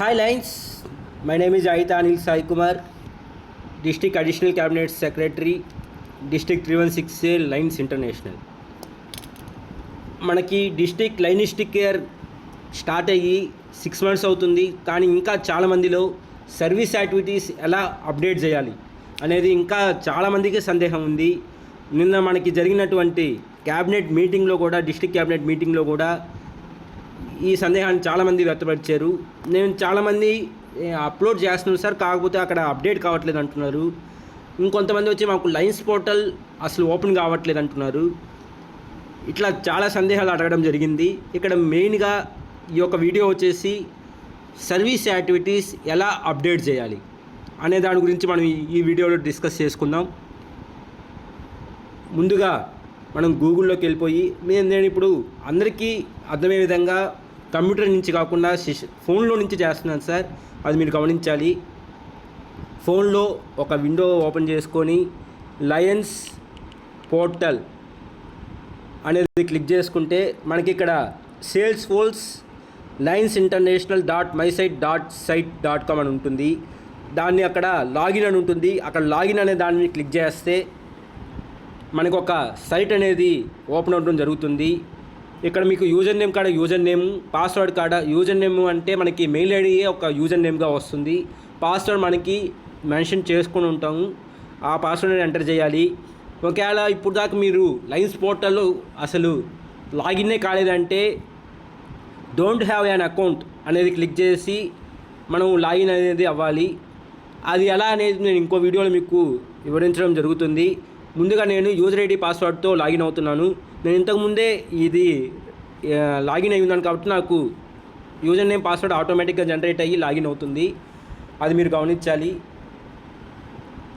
Hi Lines, my name is Aita Anil Sai Kumar, District Additional Cabinet Secretary, District 316A Lines International. మనకి district లైనిస్టిక్ care start అయ్యి six months అవుతుంది. కానీ ఇంకా చాలామందిలో service activities ఎలా update చేయాలి అనేది ఇంకా చాలామందికి సందేహం ఉంది. నిన్న మనకి జరిగినటువంటి క్యాబినెట్ మీటింగ్లో కూడా డిస్టిక్ క్యాబినెట్ మీటింగ్లో కూడా ఈ సందేహాన్ని చాలామంది వ్యక్తపరిచారు. నేను చాలామంది అప్లోడ్ చేస్తున్నాను సార్ కాకపోతే అక్కడ అప్డేట్ కావట్లేదు అంటున్నారు. ఇంకొంతమంది వచ్చి మాకు లైన్స్ పోర్టల్ అసలు ఓపెన్ కావట్లేదు అంటున్నారు. ఇట్లా చాలా సందేహాలు అడగడం జరిగింది. ఇక్కడ మెయిన్గా ఈ యొక్క వీడియో వచ్చేసి సర్వీస్ యాక్టివిటీస్ ఎలా అప్డేట్ చేయాలి అనే దాని గురించి మనం ఈ- ఈ వీడియోలో డిస్కస్ చేసుకుందాం. ముందుగా మనం గూగుల్లోకి వెళ్ళిపోయి నేను నేను ఇప్పుడు అందరికీ అర్థమయ్యే విధంగా కంప్యూటర్ నుంచి కాకుండా ఫోన్లో నుంచి చేస్తున్నాను సార్. అది మీరు గమనించాలి. ఫోన్లో ఒక విండో ఓపెన్ చేసుకొని లయన్స్ పోర్టల్ అనేది క్లిక్ చేసుకుంటే మనకి ఇక్కడ సేల్స్ poles lions international dot my site dot site dot com అని ఉంటుంది. దాన్ని అక్కడ లాగిన్ అని ఉంటుంది. అక్కడ లాగిన్ అనే దాన్ని క్లిక్ చేస్తే మనకు ఒక సైట్ అనేది ఓపెన్ అవ్వడం జరుగుతుంది. ఇక్కడ మీకు యూజర్ నేమ్ కాడ యూజర్ నేమ్ పాస్వర్డ్ కాడ యూజర్ నేమ్ అంటే మనకి మెయిల్ ఐడియే ఒక యూజర్ నేమ్గా వస్తుంది. పాస్వర్డ్ మనకి మెన్షన్ చేసుకొని ఉంటాము ఆ పాస్వర్డ్ ఎంటర్ చేయాలి. ఒకవేళ ఇప్పుడు దాకా మీరు లైన్స్ పోర్టల్లో అసలు లాగిన్నే కాలేదంటే డోంట్ హ్యావ్ యాన్ అకౌంట్ అనేది క్లిక్ చేసి మనం లాగిన్ అనేది అవ్వాలి. అది ఎలా అనేది నేను ఇంకో వీడియోలో మీకు వివరించడం జరుగుతుంది. ముందుగా నేను యూజర్ ఐడి పాస్వర్డ్తో లాగిన్ అవుతున్నాను. నేను ఇంతకుముందే ఇది లాగిన్ అయి ఉన్నాను కాబట్టి నాకు యూజర్ నేమ్ పాస్వర్డ్ ఆటోమేటిక్గా జనరేట్ అయ్యి లాగిన్ అవుతుంది. అది మీరు గమనించాలి.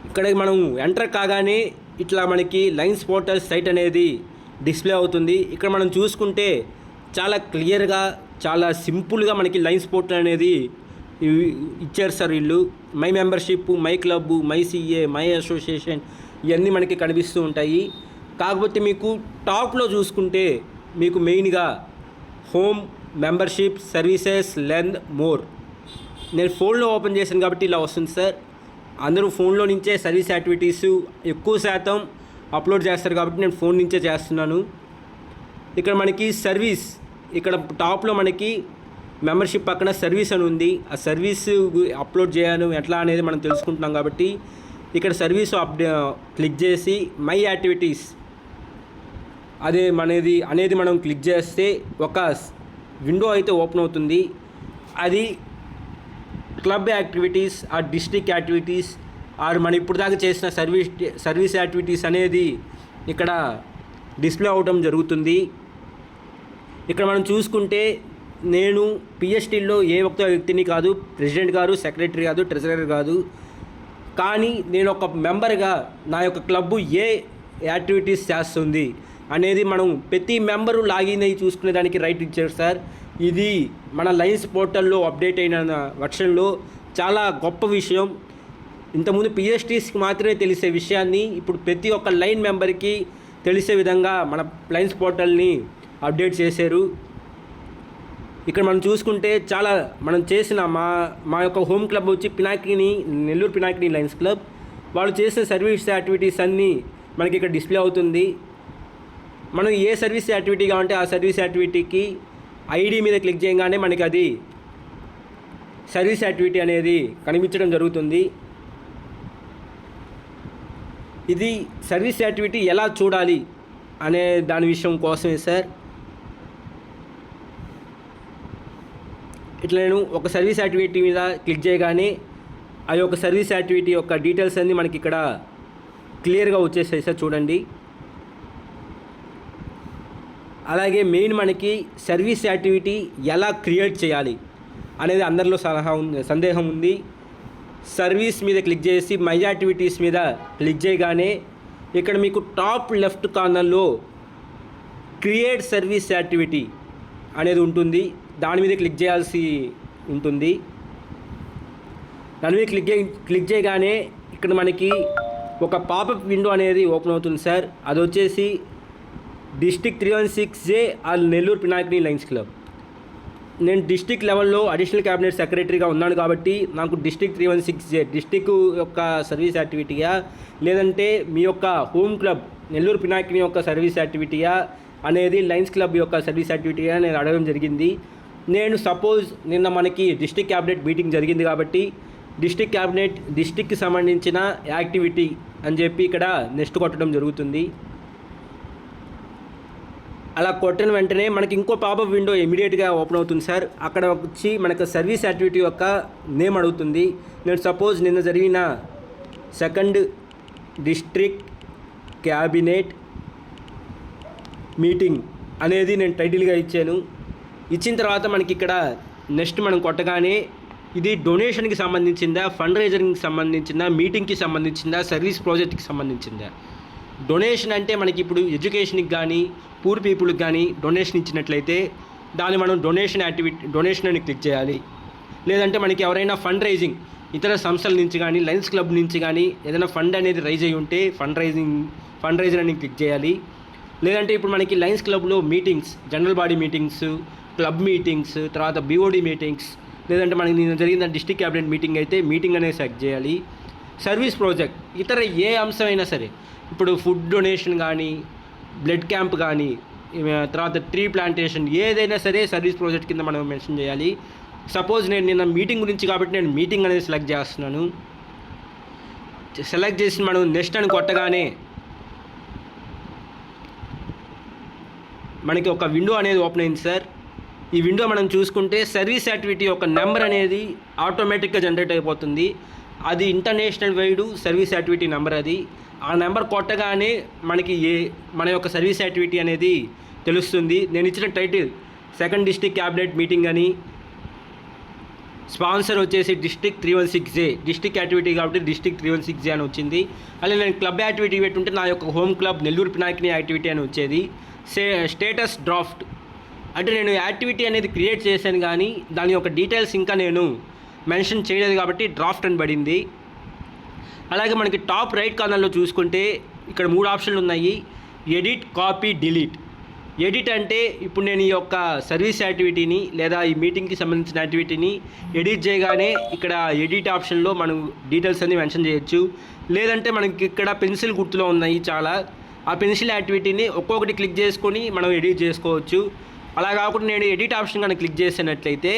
ఇక్కడ మనం ఎంటర్ కాగానే ఇట్లా మనకి లైన్స్ పోర్టల్ సైట్ అనేది డిస్ప్లే అవుతుంది. ఇక్కడ మనం చూసుకుంటే చాలా క్లియర్గా చాలా సింపుల్గా మనకి లైన్స్ పోర్టల్ అనేది ఇచ్చారు సార్ వీళ్ళు. My membership my club my CA my association ఇవన్నీ మనకి కనిపిస్తూ ఉంటాయి. కాకపోతే మీకు టాప్లో చూసుకుంటే మీకు మెయిన్గా home membership services length more. నేను ఫోన్లో ఓపెన్ చేశాను కాబట్టి ఇలా వస్తుంది సార్. అందరూ ఫోన్లో నుంచే సర్వీస్ యాక్టివిటీస్ ఎక్కువ శాతం అప్లోడ్ చేస్తారు కాబట్టి నేను ఫోన్ నుంచే చేస్తున్నాను. ఇక్కడ మనకి సర్వీస్ ఇక్కడ టాప్లో మనకి మెంబర్షిప్ పక్కన సర్వీస్ అని ఉంది. ఆ సర్వీస్ అప్లోడ్ చేయను. ఎట్లా అనేది మనం తెలుసుకుంటున్నాం కాబట్టి ఇక్కడ సర్వీస్ అప్డే క్లిక్ చేసి మై యాక్టివిటీస్ అదే మనది అనేది మనం క్లిక్ చేస్తే ఒక విండో అయితే ఓపెన్ అవుతుంది. అది క్లబ్ యాక్టివిటీస్ ఆ డిస్ట్రిక్ట్ యాక్టివిటీస్ ఆర్ మనం ఇప్పుడు దాకా చేసిన సర్వీస్ సర్వీస్ యాక్టివిటీస్ అనేది ఇక్కడ డిస్ప్లే అవడం జరుగుతుంది. ఇక్కడ మనం చూసుకుంటే నేను పిఎస్టీలో ఏ ఒక్క వ్యక్తిని కాదు ప్రెసిడెంట్ గారు సెక్రటరీ కాదు ట్రెజరర్ కాదు కానీ నేను ఒక మెంబర్గా నా యొక్క క్లబ్బు ఏ యాక్టివిటీస్ చేస్తుంది అనేది మనం ప్రతి మెంబరు లాగిన్ అయ్యి చూసుకునే దానికి రైట్ ఇచ్చారు సార్. ఇది మన లైన్స్ పోర్టల్లో అప్డేట్ అయిన వర్షన్లో చాలా గొప్ప విషయం. ఇంతకుముందు పిఎస్టీస్కి మాత్రమే తెలిసే విషయాన్ని ఇప్పుడు ప్రతి ఒక్క లైన్ మెంబర్కి తెలిసే విధంగా మన లైన్స్ పోర్టల్ని అప్డేట్ చేశారు. ఇక్కడ మనం చూసుకుంటే చాలా మనం చేసిన మా మా యొక్క హోమ్ క్లబ్ వచ్చి పినాకిని నెల్లూరు పినాకిని లైన్స్ క్లబ్. వాళ్ళు చేసిన సర్వీస్ యాక్టివిటీస్ అన్నీ మనకి ఇక్కడ డిస్ప్లే అవుతుంది. మనం ఏ సర్వీస్ యాక్టివిటీ కావాలంటే ఆ సర్వీస్ యాక్టివిటీకి ఐడి మీద క్లిక్ చేయగానే మనకి అది సర్వీస్ యాక్టివిటీ అనేది కనిపించడం జరుగుతుంది. ఇది సర్వీస్ యాక్టివిటీ ఎలా చూడాలి అనే దాని విషయం కోసమే సార్. ఇట్లా నేను ఒక సర్వీస్ యాక్టివిటీ మీద క్లిక్ చేయగానే ఆ యొక్క సర్వీస్ యాక్టివిటీ యొక్క డీటెయిల్స్ అన్నీ మనకి ఇక్కడ క్లియర్గా వచ్చేసాయి సార్ చూడండి. అలాగే మెయిన్ మనకి సర్వీస్ యాక్టివిటీ ఎలా క్రియేట్ చేయాలి అనేది అందరిలో సలహా ఉంది సందేహం ఉంది. సర్వీస్ మీద క్లిక్ చేసి మై యాక్టివిటీస్ మీద క్లిక్ చేయగానే ఇక్కడ మీకు టాప్ లెఫ్ట్ కార్నర్లో క్రియేట్ సర్వీస్ యాక్టివిటీ అనేది ఉంటుంది. దాని మీద క్లిక్ చేయాల్సి ఉంటుంది. దాని మీద క్లిక్ క్లిక్ చేయగానే ఇక్కడ మనకి ఒక పాపప్ విండో అనేది ఓపెన్ అవుతుంది సార్. అది వచ్చేసి district three one six J all Nellore Pinakini lions club నేను డిస్టిక్ లెవెల్లో అడిషనల్ క్యాబినెట్ సెక్రటరీగా ఉన్నాను కాబట్టి నాకు district three one six J district యొక్క సర్వీస్ యాక్టివిటీయా లేదంటే మీ యొక్క హోమ్ క్లబ్ నెల్లూరు పినాకిని యొక్క సర్వీస్ యాక్టివిటీయా అనేది లయన్స్ క్లబ్ యొక్క సర్వీస్ యాక్టివిటీగా నేను అడగడం జరిగింది. నేను సపోజ్ నిన్న మనకి డిస్టిక్ క్యాబినెట్ మీటింగ్ జరిగింది కాబట్టి డిస్టిక్ క్యాబినెట్ డిస్టిక్కి సంబంధించిన యాక్టివిటీ అని చెప్పి ఇక్కడ నెక్స్ట్ కొట్టడం జరుగుతుంది. అలా కొట్టిన వెంటనే మనకి ఇంకో పాపప్ విండో ఇమీడియట్గా ఓపెన్ అవుతుంది సార్ అక్కడ వచ్చి మనకు సర్వీస్ యాక్టివిటీ యొక్క నేమ్ అడుగుతుంది. నేను సపోజ్ నిన్న జరిగిన సెకండ్ డిస్ట్రిక్ట్ క్యాబినెట్ మీటింగ్ అనేది నేను టైటిల్గా ఇచ్చాను. ఇచ్చిన తర్వాత మనకి ఇక్కడ నెక్స్ట్ మనం కొట్టగానే ఇది డొనేషన్కి సంబంధించిందా ఫండ్ రైజరింగ్కి సంబంధించిందా మీటింగ్కి సంబంధించిందా సర్వీస్ ప్రాజెక్ట్కి సంబంధించిందా? డొనేషన్ అంటే మనకి ఇప్పుడు ఎడ్యుకేషన్కి కానీ పూర్ పీపుల్కి కానీ డొనేషన్ ఇచ్చినట్లయితే దాన్ని మనం డొనేషన్ యాక్టివిటీ డొనేషన్ అని క్లిక్ చేయాలి. లేదంటే మనకి ఎవరైనా ఫండ్ రైజింగ్ ఇతర సంస్థల నుంచి కానీ లయన్స్ క్లబ్ నుంచి కానీ ఏదైనా ఫండ్ అనేది రైజ్ అయి ఉంటే ఫండ్ రైజింగ్ ఫండ్ రైజర్ అని క్లిక్ చేయాలి. లేదంటే ఇప్పుడు మనకి లయన్స్ క్లబ్లో meetings general body meetings club meetings తర్వాత బీఓడి మీటింగ్స్ లేదంటే మనకి నిన్న జరిగిన డిస్టిక్ క్యాబినెట్ మీటింగ్ అయితే మీటింగ్ అనేది సెలెక్ట్ చేయాలి. సర్వీస్ ప్రాజెక్ట్ ఇతర ఏ అంశమైనా సరే ఇప్పుడు ఫుడ్ డొనేషన్ కానీ బ్లడ్ క్యాంప్ కానీ తర్వాత ట్రీ ప్లాంటేషన్ ఏదైనా సరే సర్వీస్ ప్రాజెక్ట్ కింద మనం మెన్షన్ చేయాలి. సపోజ్ నేను నిన్న మీటింగ్ గురించి కాబట్టి నేను మీటింగ్ అనేది సెలెక్ట్ చేస్తున్నాను. సెలెక్ట్ చేసి మనం నెక్స్ట్ అని కొట్టగానే మనకి ఒక విండో అనేది ఓపెన్ అయింది సార్ ఈ విండో మనం చూసుకుంటే సర్వీస్ యాక్టివిటీ యొక్క నెంబర్ అనేది ఆటోమేటిక్గా జనరేట్ అయిపోతుంది. అది international wide service activity number అది. ఆ నెంబర్ కొట్టగానే మనకి ఏ మన యొక్క సర్వీస్ యాక్టివిటీ అనేది తెలుస్తుంది. నేను ఇచ్చిన title second district cabinet meeting అని. స్పాన్సర్ వచ్చేసి district three one six J district activity కాబట్టి district three one six J అని వచ్చింది. అలాగే నేను క్లబ్ యాక్టివిటీ పెట్టుంటే నా యొక్క home club Nellore Pinakini activity అని వచ్చేది. Say status draft. అంటే నేను యాక్టివిటీ అనేది క్రియేట్ చేశాను కానీ దాని యొక్క డీటెయిల్స్ ఇంకా నేను మెన్షన్ చేయలేదు కాబట్టి డ్రాఫ్ట్ అని పడింది. అలాగే మనకి టాప్ రైట్ కార్నర్లో చూసుకుంటే ఇక్కడ మూడు ఆప్షన్లు ఉన్నాయి. Edit copy delete. ఎడిట్ అంటే ఇప్పుడు నేను ఈ యొక్క సర్వీస్ యాక్టివిటీని లేదా ఈ మీటింగ్కి సంబంధించిన యాక్టివిటీని ఎడిట్ చేయగానే ఇక్కడ ఎడిట్ ఆప్షన్లో మనం డీటెయిల్స్ అన్ని మెన్షన్ చేయొచ్చు. లేదంటే మనకి ఇక్కడ పెన్సిల్ గుర్తులో ఉన్నాయి చాలా. ఆ పెన్సిల్ యాక్టివిటీని ఒక్కొక్కటి క్లిక్ చేసుకొని మనం ఎడిట్ చేసుకోవచ్చు. అలా కాకుండా నేను ఎడిట్ ఆప్షన్ కనుక క్లిక్ చేసినట్లయితే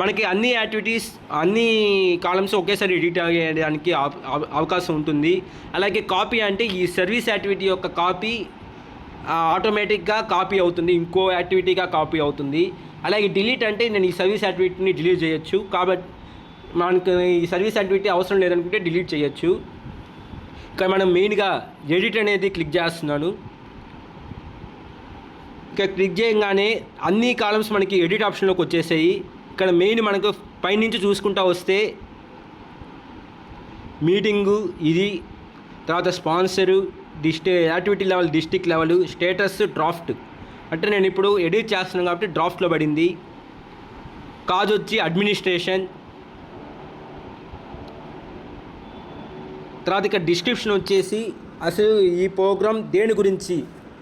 మనకి అన్ని యాక్టివిటీస్ అన్ని కాలమ్స్ ఒకేసారి ఎడిట్ అయ్యేదానికి అవకాశం ఉంటుంది. అలాగే కాపీ అంటే ఈ సర్వీస్ యాక్టివిటీ యొక్క కాపీ ఆటోమేటిక్గా కాపీ అవుతుంది. ఇంకో యాక్టివిటీగా కాపీ అవుతుంది. అలాగే డిలీట్ అంటే నేను ఈ సర్వీస్ యాక్టివిటీని డిలీట్ చేయొచ్చు. కాబట్టి మనకు ఈ సర్వీస్ యాక్టివిటీ అవసరం లేదనుకుంటే డిలీట్ చేయొచ్చు. ఇక్కడ మనం మెయిన్గా ఎడిట్ అనేది క్లిక్ చేస్తున్నాను. ఇక్కడ క్లిక్ చేయగానే అన్ని కాలమ్స్ మనకి ఎడిట్ ఆప్షన్లోకి వచ్చేసాయి. ఇక్కడ మెయిన్ మనకు పైనుంచి చూసుకుంటా వస్తే మీటింగు ఇది తర్వాత sponsor district activity level district level status draft అంటే నేను ఇప్పుడు ఎడిట్ చేస్తున్నాను కాబట్టి డ్రాఫ్ట్లో పడింది. కాజ్ వచ్చి అడ్మినిస్ట్రేషన్ తర్వాత ఇక్కడ డిస్క్రిప్షన్ వచ్చేసి అసలు ఈ ప్రోగ్రామ్ దేని గురించి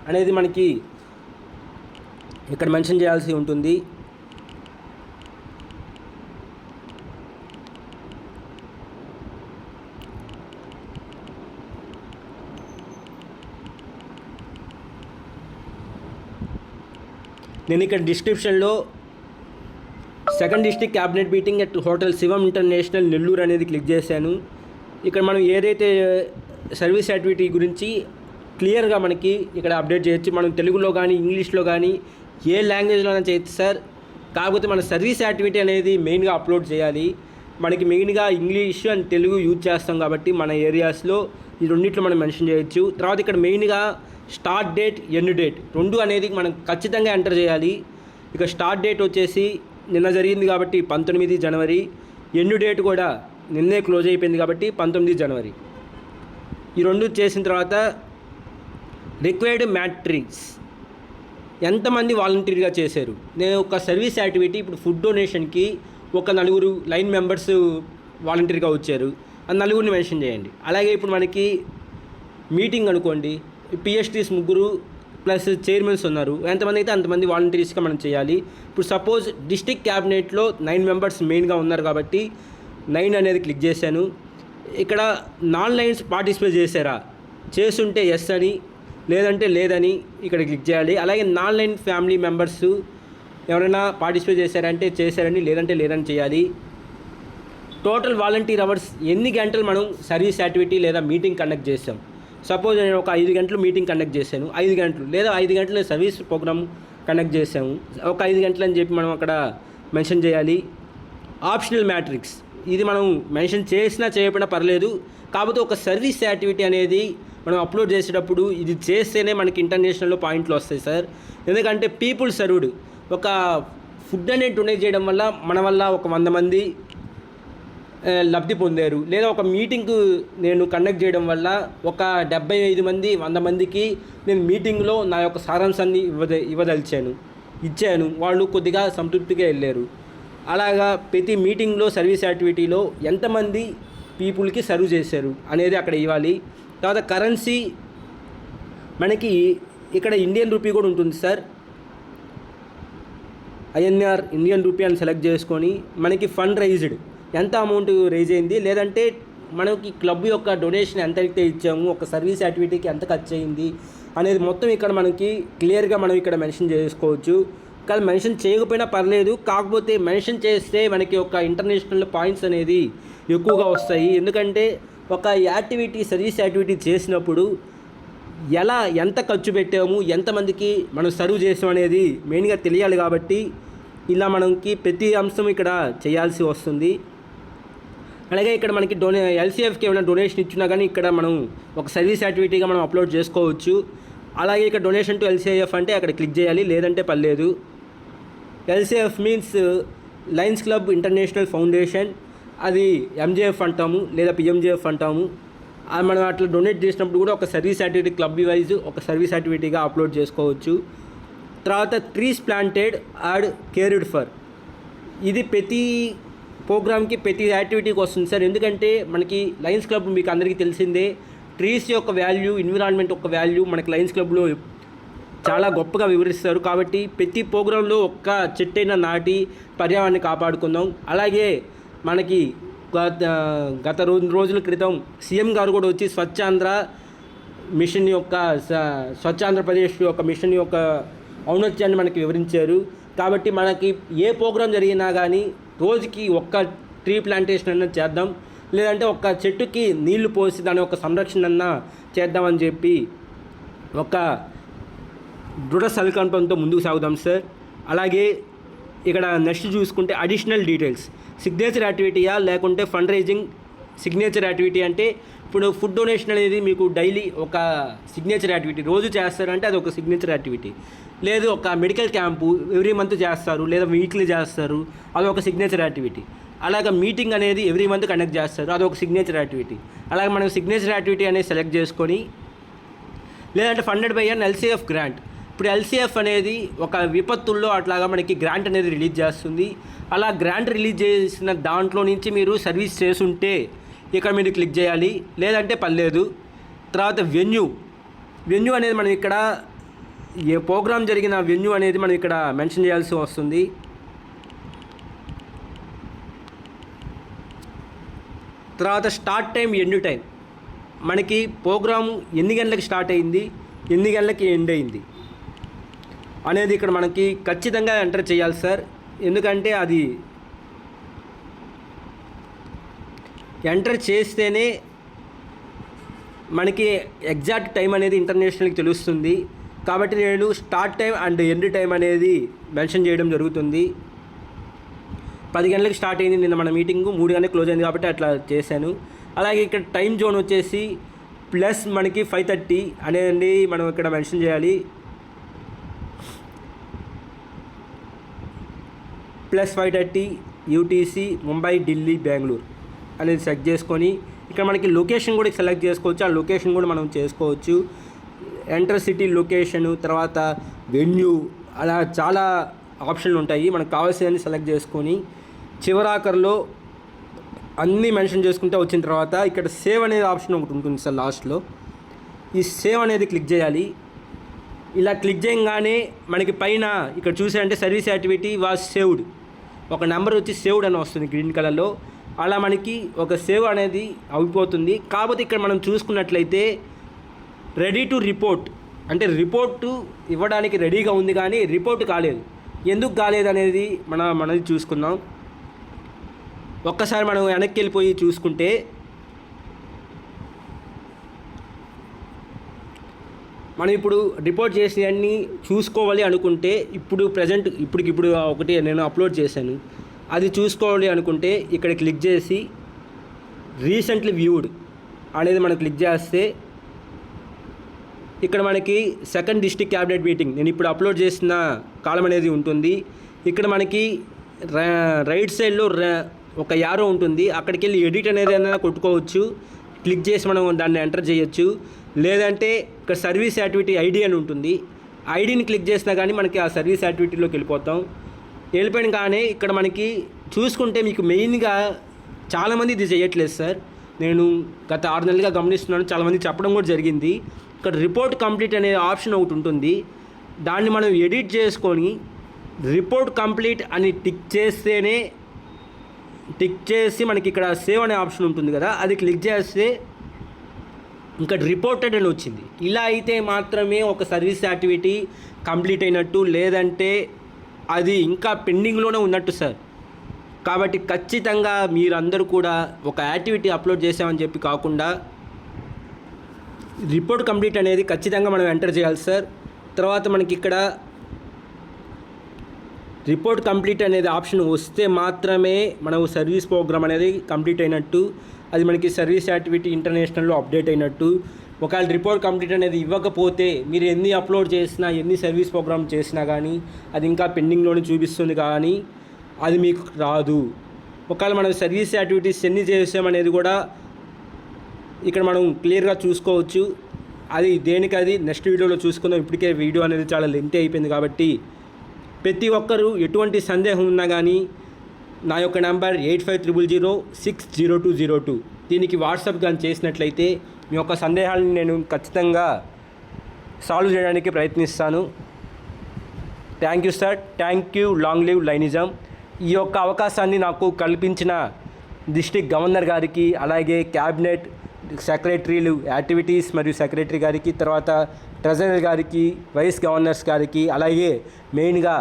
అనేది మనకి ఇక్కడ మెన్షన్ చేయాల్సి ఉంటుంది. నేను ఇక్కడ డిస్క్రిప్షన్లో second district cabinet meeting at hotel Shivam international Nellore అనేది క్లిక్ చేశాను. ఇక్కడ మనం ఏదైతే సర్వీస్ యాక్టివిటీ గురించి క్లియర్గా మనకి ఇక్కడ అప్డేట్ చేయొచ్చు. మనం తెలుగులో కానీ ఇంగ్లీష్లో కానీ ఏ లాంగ్వేజ్లోనే చేయొచ్చు సార్ కాకపోతే మన సర్వీస్ యాక్టివిటీ అనేది మెయిన్గా అప్లోడ్ చేయాలి. మనకి మెయిన్గా ఇంగ్లీష్ అండ్ తెలుగు యూజ్ చేస్తాం కాబట్టి మన ఏరియాస్లో ఈ రెండింటిలో మనం మెన్షన్ చేయొచ్చు. తర్వాత ఇక్కడ మెయిన్గా స్టార్ట్ డేట్ ఎండ్ డేట్ రెండు అనేది మనం ఖచ్చితంగా ఎంటర్ చేయాలి. ఇక స్టార్ట్ డేట్ వచ్చేసి నిన్న జరిగింది కాబట్టి పంతొమ్మిది జనవరి. ఎండ్ డేట్ కూడా నిన్నే క్లోజ్ అయిపోయింది కాబట్టి పంతొమ్మిది జనవరి. ఈ రెండు చేసిన తర్వాత రిక్వైర్డ్ మ్యాట్రిక్స్ ఎంతమంది వాలంటీర్గా చేశారు? నేను ఒక సర్వీస్ యాక్టివిటీ ఇప్పుడు ఫుడ్ డొనేషన్కి ఒక నలుగురు లైన్ మెంబర్స్ వాలంటీర్గా వచ్చారు. ఆ నలుగురిని మెన్షన్ చేయండి. అలాగే ఇప్పుడు మనకి మీటింగ్ అనుకోండి పిఎస్టీస్ ముగ్గురు ప్లస్ చైర్మన్స్ ఉన్నారు. ఎంతమంది అయితే అంతమంది వాలంటీర్స్గా మనం చేయాలి. ఇప్పుడు సపోజ్ డిస్టిక్ క్యాబినెట్లో నైన్ మెంబర్స్ మెయిన్గా ఉన్నారు కాబట్టి నైన్ అనేది క్లిక్ చేశాను. ఇక్కడ నాన్ లైన్స్ పార్టిసిపేట్ చేశారా? చేస్తుంటే ఎస్ అని లేదంటే లేదని ఇక్కడ క్లిక్ చేయాలి. అలాగే నాన్ లైన్ ఫ్యామిలీ మెంబర్స్ ఎవరైనా పార్టిసిపేట్ చేశారంటే చేశారని లేదంటే లేదని చేయాలి. టోటల్ వాలంటీర్ అవర్స్ ఎన్ని గంటలు మనం సర్వీస్ యాక్టివిటీ లేదా మీటింగ్ కండక్ట్ చేస్తాం? సపోజ్ నేను ఒక ఐదు గంటలు మీటింగ్ కండక్ట్ చేశాను. ఐదు గంటలు లేదా ఐదు గంటలు సర్వీస్ ప్రోగ్రామ్ కండక్ట్ చేసాము ఒక ఐదు గంటలు అని చెప్పి మనం అక్కడ మెన్షన్ చేయాలి. ఆప్షనల్ మ్యాట్రిక్స్ ఇది మనం మెన్షన్ చేసినా చేయకపోయినా పర్లేదు. కాకపోతే ఒక సర్వీస్ యాక్టివిటీ అనేది మనం అప్లోడ్ చేసేటప్పుడు ఇది చేస్తేనే మనకి ఇంటర్నేషనల్లో పాయింట్లు వస్తాయి సార్ ఎందుకంటే పీపుల్ సర్వ్డ్ ఒక ఫుడ్ అనేది డొనేట్ చేయడం వల్ల మన వల్ల ఒక వంద మంది లబ్ధి పొందారు. లేదా ఒక మీటింగ్ నేను కండక్ట్ చేయడం వల్ల ఒక డెబ్బై ఐదు మంది వంద మందికి నేను మీటింగ్లో నా యొక్క సారాంశాన్ని ఇవ్వద ఇవ్వదలిచాను ఇచ్చాను. వాళ్ళు కొద్దిగా సంతృప్తిగా వెళ్ళారు. అలాగా ప్రతి మీటింగ్లో సర్వీస్ యాక్టివిటీలో ఎంతమంది పీపుల్కి సర్వ్ చేశారు అనేది అక్కడ ఇవ్వాలి. తర్వాత కరెన్సీ మనకి ఇక్కడ ఇండియన్ రూపీ కూడా ఉంటుంది సార్. ఐఎన్ఆర్ ఇండియన్ రూపీ అని సెలెక్ట్ చేసుకొని మనకి ఫండ్ రైజ్డ్. ఎంత అమౌంట్ రైజ్ అయింది? లేదంటే మనకి క్లబ్ యొక్క డొనేషన్ ఎంత అయితే ఇచ్చాము? ఒక సర్వీస్ యాక్టివిటీకి ఎంత ఖర్చు అయింది? అనేది మొత్తం ఇక్కడ మనకి క్లియర్గా మనం ఇక్కడ మెన్షన్ చేసుకోవచ్చు. కానీ మెన్షన్ చేయకపోయినా పర్లేదు. కాకపోతే మెన్షన్ చేస్తే మనకి ఒక ఇంటర్నేషనల్ పాయింట్స్ అనేది ఎక్కువగా వస్తాయి. ఎందుకంటే ఒక యాక్టివిటీ సర్వీస్ యాక్టివిటీ చేసినప్పుడు ఎలా ఎంత ఖర్చు పెట్టాము ఎంతమందికి మనం సర్వ్ చేసాం అనేది మెయిన్గా తెలియాలి కాబట్టి ఇలా మనకి ప్రతి అంశం ఇక్కడ చేయాల్సి వస్తుంది. అలాగే ఇక్కడ మనకి డొనే ఎల్సీఎఫ్కి ఏమైనా డొనేషన్ ఇచ్చినా కానీ ఇక్కడ మనం ఒక సర్వీస్ యాక్టివిటీగా మనం అప్లోడ్ చేసుకోవచ్చు. అలాగే ఇక్కడ డొనేషన్ టు ఎల్సీఎఫ్ అంటే అక్కడ క్లిక్ చేయాలి లేదంటే పర్లేదు. LCF means lions club international foundation. అది ఎంజేఎఫ్ అంటాము లేదా పిఎంజేఎఫ్ అంటాము. అది మనం అట్లా డొనేట్ చేసినప్పుడు కూడా ఒక సర్వీస్ యాక్టివిటీ క్లబ్ వైజ్ ఒక సర్వీస్ యాక్టివిటీగా అప్లోడ్ చేసుకోవచ్చు. తర్వాత trees planted and cared for ఇది ప్రతి ప్రోగ్రామ్కి ప్రతి యాక్టివిటీకి వస్తుంది సార్. ఎందుకంటే మనకి లయన్స్ క్లబ్ మీకు అందరికీ తెలిసిందే ట్రీస్ యొక్క వాల్యూ ఎన్విరాన్మెంట్ యొక్క వాల్యూ మనకి లయన్స్ క్లబ్లో చాలా గొప్పగా వివరిస్తారు. కాబట్టి ప్రతి ప్రోగ్రాంలో ఒక్క చెట్టైనా నాటి పర్యావరణాన్ని కాపాడుకుందాం. అలాగే మనకి గత గత రెండు రోజుల క్రితం సీఎం గారు కూడా వచ్చి స్వచ్ఛాంధ్ర మిషన్ యొక్క స్వచ్ఛాంధ్రప్రదేశ్ యొక్క మిషన్ యొక్క ఔన్నత్యాన్ని మనకి వివరించారు. కాబట్టి మనకి ఏ ప్రోగ్రాం జరిగినా కానీ రోజుకి ఒక్క ట్రీ ప్లాంటేషన్ అన్న చేద్దాం. లేదంటే ఒక్క చెట్టుకి నీళ్ళు పోసి దాని యొక్క సంరక్షణ అన్న చేద్దామని చెప్పి ఒక దృఢ సంకల్పంతో ముందుకు సాగుదాం సార్. అలాగే ఇక్కడ నెక్స్ట్ చూసుకుంటే అడిషనల్ డీటెయిల్స్ సిగ్నేచర్ యాక్టివిటీయా లేకుంటే ఫండ్ రైజింగ్ సిగ్నేచర్ యాక్టివిటీ అంటే ఇప్పుడు ఫుడ్ డొనేషన్ అనేది మీకు డైలీ ఒక సిగ్నేచర్ యాక్టివిటీ రోజు చేస్తారంటే అది ఒక సిగ్నేచర్ యాక్టివిటీ లేదు ఒక మెడికల్ క్యాంపు ఎవ్రీ మంత్ చేస్తారు లేదా వీక్లీ చేస్తారు అది ఒక సిగ్నేచర్ యాక్టివిటీ అలాగే మీటింగ్ అనేది ఎవ్రీ మంత్ కండక్ట్ చేస్తారు అది ఒక సిగ్నేచర్ యాక్టివిటీ అలాగే మనం సిగ్నేచర్ యాక్టివిటీ అనేది సెలెక్ట్ చేసుకొని లేదంటే funded by an LCF grant ఇప్పుడు ఎల్సీఎఫ్ అనేది ఒక విపత్తుల్లో అట్లాగా మనకి గ్రాంట్ అనేది రిలీజ్ చేస్తుంది. అలా గ్రాంట్ రిలీజ్ చేసిన దాంట్లో నుంచి మీరు సర్వీస్ చేసుంటే ఇక్కడ మీరు క్లిక్ చేయాలి. లేదంటే పర్లేదు. తర్వాత వెన్యూ వెన్యూ అనేది మనం ఇక్కడ ఏ ప్రోగ్రామ్ జరిగిన వెన్యూ అనేది మనం ఇక్కడ మెన్షన్ చేయాల్సి వస్తుంది. తర్వాత స్టార్ట్ టైం ఎండ్ టైం మనకి ప్రోగ్రాము ఎన్ని గంటలకు స్టార్ట్ అయింది? ఎన్ని గంటలకి ఎండ్ అయింది? అనేది ఇక్కడ మనకి ఖచ్చితంగా ఎంటర్ చేయాలి సార్ ఎందుకంటే అది ఎంటర్ చేస్తేనే మనకి ఎగ్జాక్ట్ టైం అనేది ఇంటర్నేషనల్కి తెలుస్తుంది. కాబట్టి నేను start time and end time అనేది మెన్షన్ చేయడం జరుగుతుంది. పది గంటలకు స్టార్ట్ అయింది నిన్న మన మీటింగ్ మూడు గంటలకు క్లోజ్ అయింది కాబట్టి అట్లా చేశాను. అలాగే ఇక్కడ టైం జోన్ వచ్చేసి ప్లస్ మనకి ఫైవ్ థర్టీ అనేది మనం ఇక్కడ మెన్షన్ చేయాలి. Plus five thirty UTC Mumbai Delhi Bengaluru అనేది సెలెక్ట్ చేసుకొని ఇక్కడ మనకి లొకేషన్ కూడా సెలెక్ట్ చేసుకోవచ్చు. ఆ లొకేషన్ కూడా మనం చేసుకోవచ్చు. ఎంటర్ సిటీ లొకేషన్ తర్వాత వెన్యూ అలా చాలా ఆప్షన్లు ఉంటాయి. మనకు కావాల్సినవి సెలెక్ట్ చేసుకొని చివరాఖరిలో అన్నీ మెన్షన్ చేసుకుంటే వచ్చిన తర్వాత ఇక్కడ సేవ్ అనేది ఆప్షన్ ఒకటి ఉంటుంది సార్ లాస్ట్లో. ఈ సేవ్ అనేది క్లిక్ చేయాలి. ఇలా క్లిక్ చేయగానే మనకి పైన ఇక్కడ చూసారంటే సర్వీస్ యాక్టివిటీ వాజ్ సేవ్డ్. ఒక నెంబర్ వచ్చి సేవ్డ్ అని వస్తుంది గ్రీన్ కలర్లో. అలా మనకి ఒక సేవ్ అనేది అయిపోతుంది. కాకపోతే ఇక్కడ మనం చూసుకున్నట్లయితే రెడీ టు రిపోర్ట్ అంటే రిపోర్టు ఇవ్వడానికి రెడీగా ఉంది కానీ రిపోర్ట్ కాలేదు. ఎందుకు కాలేదు అనేది మన మనది చూసుకుందాం. ఒక్కసారి మనం వెనక్కి వెళ్ళిపోయి చూసుకుంటే మనం ఇప్పుడు రిపోర్ట్ చేసినవన్నీ చూసుకోవాలి అనుకుంటే ఇప్పుడు ప్రజెంట్ ఇప్పటికిప్పుడు ఒకటి నేను అప్లోడ్ చేశాను. అది చూసుకోవాలి అనుకుంటే ఇక్కడ క్లిక్ చేసి రీసెంట్లీ వ్యూడ్ అనేది మనం క్లిక్ చేస్తే ఇక్కడ మనకి సెకండ్ డిస్టిక్ క్యాబినెట్ మీటింగ్ నేను ఇప్పుడు అప్లోడ్ చేసిన కాలం అనేది ఉంటుంది. ఇక్కడ మనకి రైట్ సైడ్లో ఒక యారో ఉంటుంది. అక్కడికి వెళ్ళి ఎడిట్ అనేది ఏదైనా కొట్టుకోవచ్చు. క్లిక్ చేసి మనం దాన్ని ఎంటర్ చేయొచ్చు. లేదంటే ఇక్కడ సర్వీస్ యాక్టివిటీ ఐడి అని ఉంటుంది. ఐడిని క్లిక్ చేసినా కానీ మనకి ఆ సర్వీస్ యాక్టివిటీలోకి వెళ్ళిపోతాం. వెళ్ళిపోయిన కానీ ఇక్కడ మనకి చూసుకుంటే మీకు మెయిన్గా చాలామంది ఇది చేయట్లేదు సార్. నేను గత ఆరు నెలలుగా గమనిస్తున్నాను. చాలామంది చెప్పడం కూడా జరిగింది. ఇక్కడ రిపోర్ట్ కంప్లీట్ అనే ఆప్షన్ ఒకటి ఉంటుంది. దాన్ని మనం ఎడిట్ చేసుకొని రిపోర్ట్ కంప్లీట్ అని టిక్ చేస్తేనే టిక్ చేసి మనకి ఇక్కడ సేవ్ అనే ఆప్షన్ ఉంటుంది కదా అది క్లిక్ చేస్తే ఇంకా రిపోర్టెడ్ అని వచ్చింది. ఇలా అయితే మాత్రమే ఒక సర్వీస్ యాక్టివిటీ కంప్లీట్ అయినట్టు లేదంటే అది ఇంకా పెండింగ్లోనే ఉన్నట్టు సార్. కాబట్టి ఖచ్చితంగా మీరందరూ కూడా ఒక యాక్టివిటీ అప్లోడ్ చేసామని చెప్పి కాకుండా రిపోర్ట్ కంప్లీట్ అనేది ఖచ్చితంగా మనం ఎంటర్ చేయాలి సార్. తర్వాత మనకి ఇక్కడ రిపోర్ట్ కంప్లీట్ అనేది ఆప్షన్ వస్తే మాత్రమే మనం సర్వీస్ ప్రోగ్రామ్ అనేది కంప్లీట్ అయినట్టు అది మనకి సర్వీస్ యాక్టివిటీ ఇంటర్నేషనల్లో అప్డేట్ అయినట్టు. ఒకవేళ రిపోర్ట్ కంప్లీట్ అనేది ఇవ్వకపోతే మీరు ఎన్ని అప్లోడ్ చేసినా ఎన్ని సర్వీస్ ప్రోగ్రామ్ చేసినా కానీ అది ఇంకా పెండింగ్లోనే చూపిస్తుంది కానీ అది మీకు రాదు. ఒకవేళ మనం సర్వీస్ యాక్టివిటీస్ ఎన్ని చేసామనేది కూడా ఇక్కడ మనం క్లియర్గా చూసుకోవచ్చు. అది దేనికి అది నెక్స్ట్ వీడియోలో చూసుకుందాం. ఇప్పటికే వీడియో అనేది చాలా లెంతీ అయిపోయింది కాబట్టి ప్రతి ఒక్కరూ ఎటువంటి సందేహం ఉన్నా కానీ నా యొక్క number eight five triple zero six zero two zero two. దీనికి వాట్సాప్ కానీ చేసినట్లయితే మీ యొక్క సందేహాలను నేను ఖచ్చితంగా సాల్వ్ చేయడానికి ప్రయత్నిస్తాను. Thank you sir. Thank you. Long live lionism. ఈ యొక్క అవకాశాన్ని నాకు కల్పించిన డిస్టిక్ గవర్నర్ గారికి అలాగే క్యాబినెట్ సెక్రటరీలు యాక్టివిటీస్ మరియు సెక్రటరీ గారికి తర్వాత ట్రెజరర్ గారికి వైస్ గవర్నర్స్ గారికి అలాగే మెయిన్గా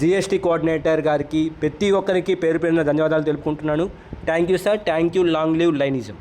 జిఎస్టీ కోఆర్డినేటర్ గారికి ప్రతి ఒక్కరికి పేరు పేరున ధన్యవాదాలు తెలుపుకుంటున్నాను. Thank you sir thank you long live lionism